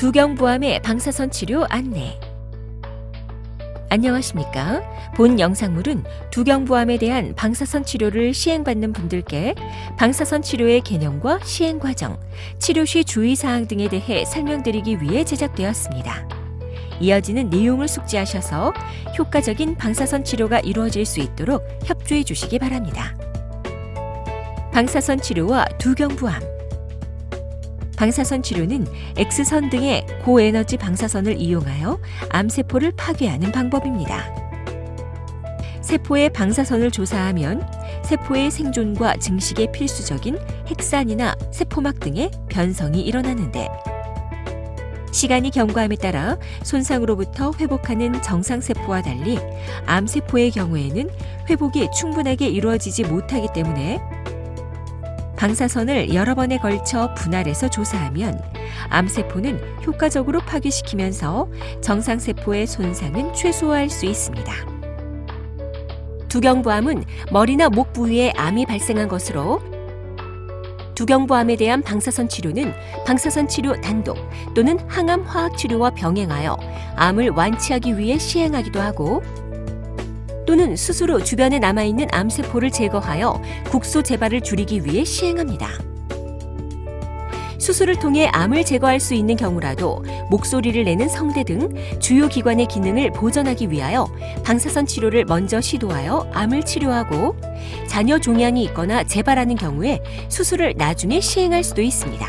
두경부암의 방사선 치료 안내. 안녕하십니까? 본 영상물은 두경부암에 대한 방사선 치료를 시행받는 분들께 방사선 치료의 개념과 시행 과정, 치료 시 주의 사항 등에 대해 설명드리기 위해 제작되었습니다. 이어지는 내용을 숙지하셔서 효과적인 방사선 치료가 이루어질 수 있도록 협조해 주시기 바랍니다. 방사선 치료와 두경부암 방사선 치료는 X선 등의 고에너지 방사선을 이용하여 암세포를 파괴하는 방법입니다. 세포의 방사선을 조사하면 세포의 생존과 증식에 필수적인 핵산이나 세포막 등의 변성이 일어나는데 시간이 경과함에 따라 손상으로부터 회복하는 정상세포와 달리 암세포의 경우에는 회복이 충분하게 이루어지지 못하기 때문에 방사선을 여러 번에 걸쳐 분할해서 조사하면 암세포는 효과적으로 파괴시키면서 정상세포의 손상은 최소화할 수 있습니다. 두경부암은 머리나 목 부위에 암이 발생한 것으로 두경부암에 대한 방사선 치료는 방사선 치료 단독 또는 항암 화학 치료와 병행하여 암을 완치하기 위해 시행하기도 하고 또는 스스로 주변에 남아있는 암세포를 제거하여 국소 재발을 줄이기 위해 시행합니다. 수술을 통해 암을 제거할 수 있는 경우라도 목소리를 내는 성대 등 주요 기관의 기능을 보전하기 위하여 방사선 치료를 먼저 시도하여 암을 치료하고 잔여 종양이 있거나 재발하는 경우에 수술을 나중에 시행할 수도 있습니다.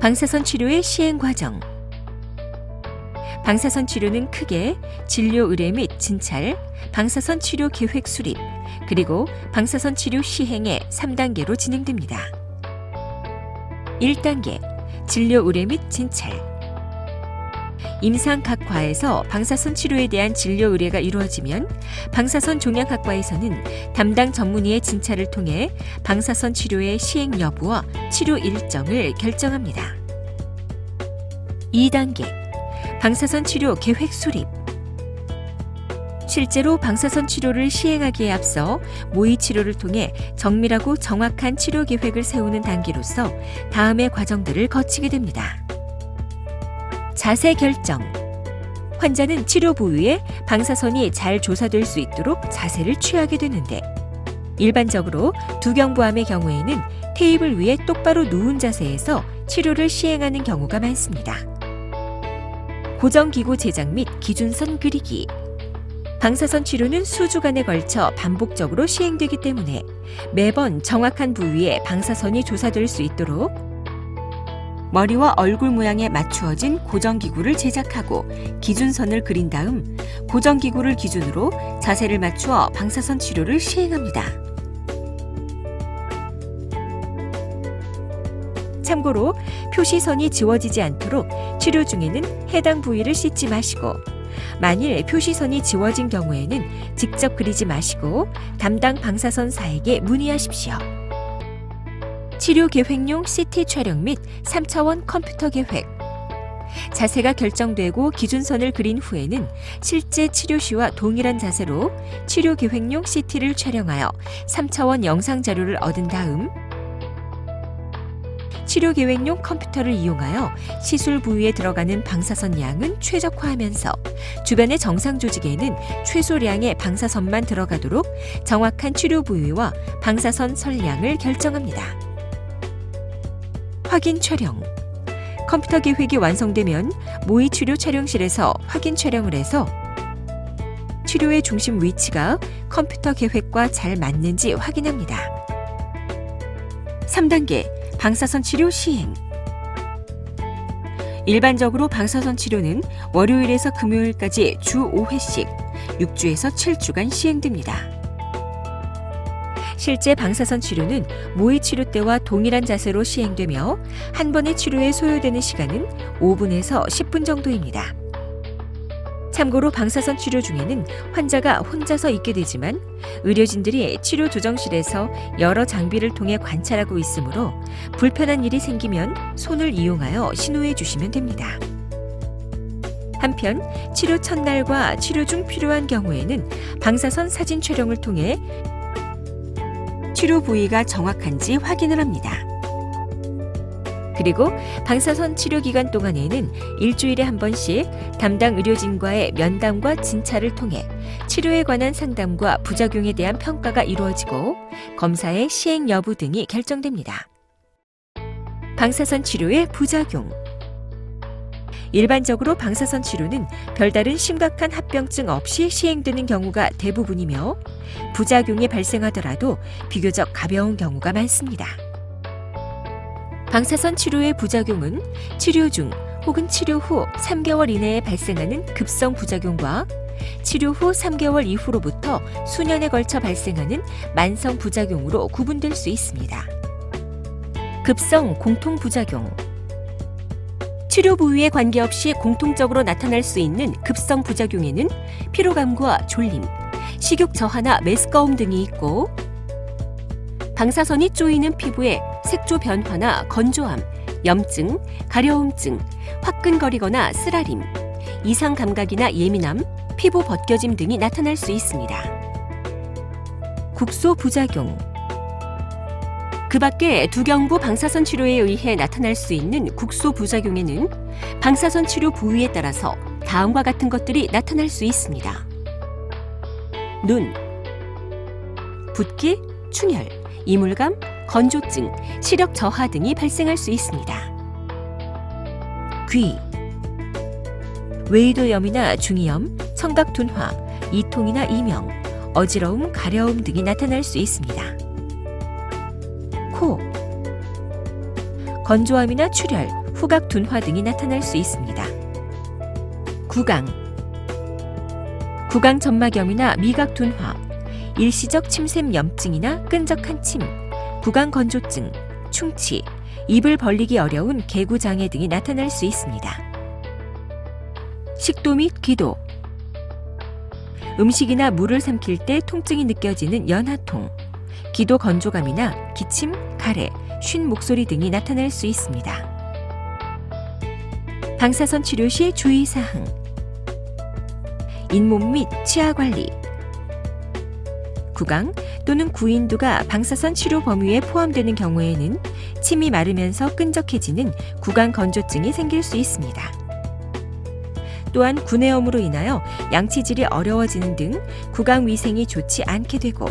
방사선 치료의 시행 과정 방사선 치료는 크게 진료 의뢰 및 진찰, 방사선 치료 계획 수립, 그리고 방사선 치료 시행의 3단계로 진행됩니다. 1단계 진료 의뢰 및 진찰 임상 각 과에서 방사선 치료에 대한 진료 의뢰가 이루어지면 방사선 종양학과에서는 담당 전문의의 진찰을 통해 방사선 치료의 시행 여부와 치료 일정을 결정합니다. 2단계 방사선 치료 계획 수립 실제로 방사선 치료를 시행하기에 앞서 모의 치료를 통해 정밀하고 정확한 치료 계획을 세우는 단계로서 다음의 과정들을 거치게 됩니다. 자세 결정. 환자는 치료 부위에 방사선이 잘 조사될 수 있도록 자세를 취하게 되는데 일반적으로 두경부암의 경우에는 테이블 위에 똑바로 누운 자세에서 치료를 시행하는 경우가 많습니다. 고정기구 제작 및 기준선 그리기. 방사선 치료는 수주간에 걸쳐 반복적으로 시행되기 때문에 매번 정확한 부위에 방사선이 조사될 수 있도록 머리와 얼굴 모양에 맞추어진 고정기구를 제작하고 기준선을 그린 다음 고정기구를 기준으로 자세를 맞추어 방사선 치료를 시행합니다. 참고로 표시선이 지워지지 않도록 치료 중에는 해당 부위를 씻지 마시고 만일 표시선이 지워진 경우에는 직접 그리지 마시고 담당 방사선사에게 문의하십시오. 치료 계획용 CT 촬영 및 3차원 컴퓨터 계획. 자세가 결정되고 기준선을 그린 후에는 실제 치료 시와 동일한 자세로 치료 계획용 CT를 촬영하여 3차원 영상 자료를 얻은 다음 치료 계획용 컴퓨터를 이용하여 시술 부위에 들어가는 방사선 양은 최적화하면서 주변의 정상 조직에는 최소량의 방사선만 들어가도록 정확한 치료 부위와 방사선 설량을 결정합니다. 확인 촬영 컴퓨터 계획이 완성되면 모의 치료 촬영실에서 확인 촬영을 해서 치료의 중심 위치가 컴퓨터 계획과 잘 맞는지 확인합니다. 3단계 방사선 치료 시행. 일반적으로 방사선 치료는 월요일에서 금요일까지 주 5회씩 6주에서 7주간 시행됩니다. 실제 방사선 치료는 모의 치료 때와 동일한 자세로 시행되며 한 번의 치료에 소요되는 시간은 5분에서 10분 정도입니다. 참고로 방사선 치료 중에는 환자가 혼자서 있게 되지만 의료진들이 치료 조정실에서 여러 장비를 통해 관찰하고 있으므로 불편한 일이 생기면 손을 이용하여 신호해 주시면 됩니다. 한편 치료 첫날과 치료 중 필요한 경우에는 방사선 사진 촬영을 통해 치료 부위가 정확한지 확인을 합니다. 그리고 방사선 치료 기간 동안에는 일주일에 한 번씩 담당 의료진과의 면담과 진찰을 통해 치료에 관한 상담과 부작용에 대한 평가가 이루어지고 검사의 시행 여부 등이 결정됩니다. 방사선 치료의 부작용 일반적으로 방사선 치료는 별다른 심각한 합병증 없이 시행되는 경우가 대부분이며 부작용이 발생하더라도 비교적 가벼운 경우가 많습니다. 방사선 치료의 부작용은 치료 중 혹은 치료 후 3개월 이내에 발생하는 급성 부작용과 치료 후 3개월 이후로부터 수년에 걸쳐 발생하는 만성 부작용으로 구분될 수 있습니다. 급성 공통 부작용 치료 부위에 관계없이 공통적으로 나타날 수 있는 급성 부작용에는 피로감과 졸림, 식욕 저하나 메스꺼움 등이 있고 방사선이 쪼이는 피부에 색조 변화나 건조함, 염증, 가려움증, 화끈거리거나 쓰라림, 이상 감각이나 예민함, 피부 벗겨짐 등이 나타날 수 있습니다. 국소 부작용 그 밖에 두경부 방사선 치료에 의해 나타날 수 있는 국소 부작용에는 방사선 치료 부위에 따라서 다음과 같은 것들이 나타날 수 있습니다. 눈, 붓기, 충혈, 이물감, 건조증, 시력 저하 등이 발생할 수 있습니다. 귀, 외이도염이나 중이염, 청각 둔화, 이통이나 이명, 어지러움, 가려움 등이 나타날 수 있습니다. 코, 건조함이나 출혈, 후각 둔화 등이 나타날 수 있습니다. 구강, 구강 점막염이나 미각 둔화, 일시적 침샘 염증이나 끈적한 침, 구강 건조증, 충치, 입을 벌리기 어려운 개구 장애 등이 나타날 수 있습니다. 식도 및 기도, 음식이나 물을 삼킬 때 통증이 느껴지는 연하통, 기도 건조감이나 기침, 가래, 쉰 목소리 등이 나타날 수 있습니다. 방사선 치료 시 주의 사항. 잇몸 및 치아 관리. 구강 또는 구인두가 방사선 치료 범위에 포함되는 경우에는 침이 마르면서 끈적해지는 구강 건조증이 생길 수 있습니다. 또한 구내염으로 인하여 양치질이 어려워지는 등 구강 위생이 좋지 않게 되고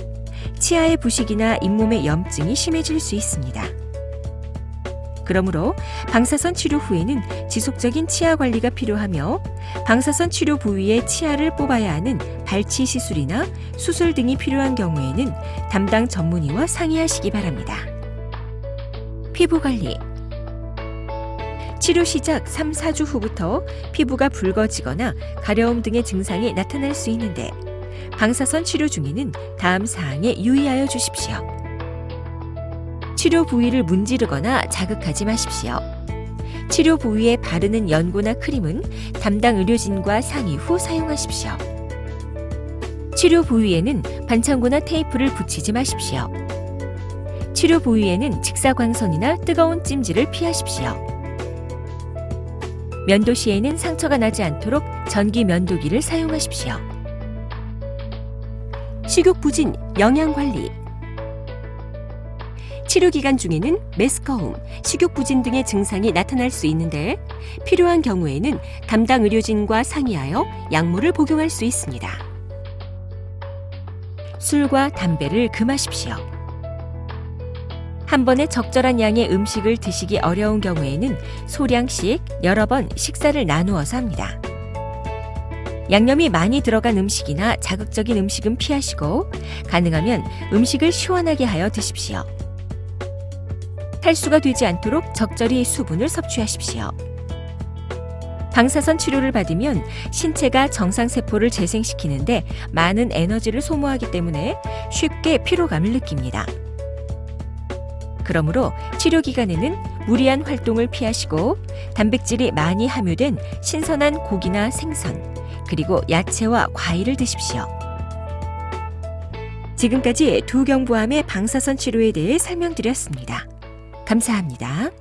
치아의 부식이나 잇몸의 염증이 심해질 수 있습니다. 그러므로 방사선 치료 후에는 지속적인 치아 관리가 필요하며 방사선 치료 부위에 치아를 뽑아야 하는 발치 시술이나 수술 등이 필요한 경우에는 담당 전문의와 상의하시기 바랍니다. 피부 관리 치료 시작 3, 4주 후부터 피부가 붉어지거나 가려움 등의 증상이 나타날 수 있는데 방사선 치료 중에는 다음 사항에 유의하여 주십시오. 치료 부위를 문지르거나 자극하지 마십시오. 치료 부위에 바르는 연고나 크림은 담당 의료진과 상의 후 사용하십시오. 치료 부위에는 반창고나 테이프를 붙이지 마십시오. 치료 부위에는 직사광선이나 뜨거운 찜질을 피하십시오. 면도 시에는 상처가 나지 않도록 전기 면도기를 사용하십시오. 식욕 부진, 영양 관리. 치료 기간 중에는 메스꺼움, 식욕 부진 등의 증상이 나타날 수 있는데 필요한 경우에는 담당 의료진과 상의하여 약물을 복용할 수 있습니다. 술과 담배를 금하십시오. 한 번에 적절한 양의 음식을 드시기 어려운 경우에는 소량씩 여러 번 식사를 나누어서 합니다. 양념이 많이 들어간 음식이나 자극적인 음식은 피하시고 가능하면 음식을 시원하게 하여 드십시오. 탈수가 되지 않도록 적절히 수분을 섭취하십시오. 방사선 치료를 받으면 신체가 정상세포를 재생시키는데 많은 에너지를 소모하기 때문에 쉽게 피로감을 느낍니다. 그러므로 치료 기간에는 무리한 활동을 피하시고 단백질이 많이 함유된 신선한 고기나 생선, 그리고 야채와 과일을 드십시오. 지금까지 두경부암의 방사선 치료에 대해 설명드렸습니다. 감사합니다.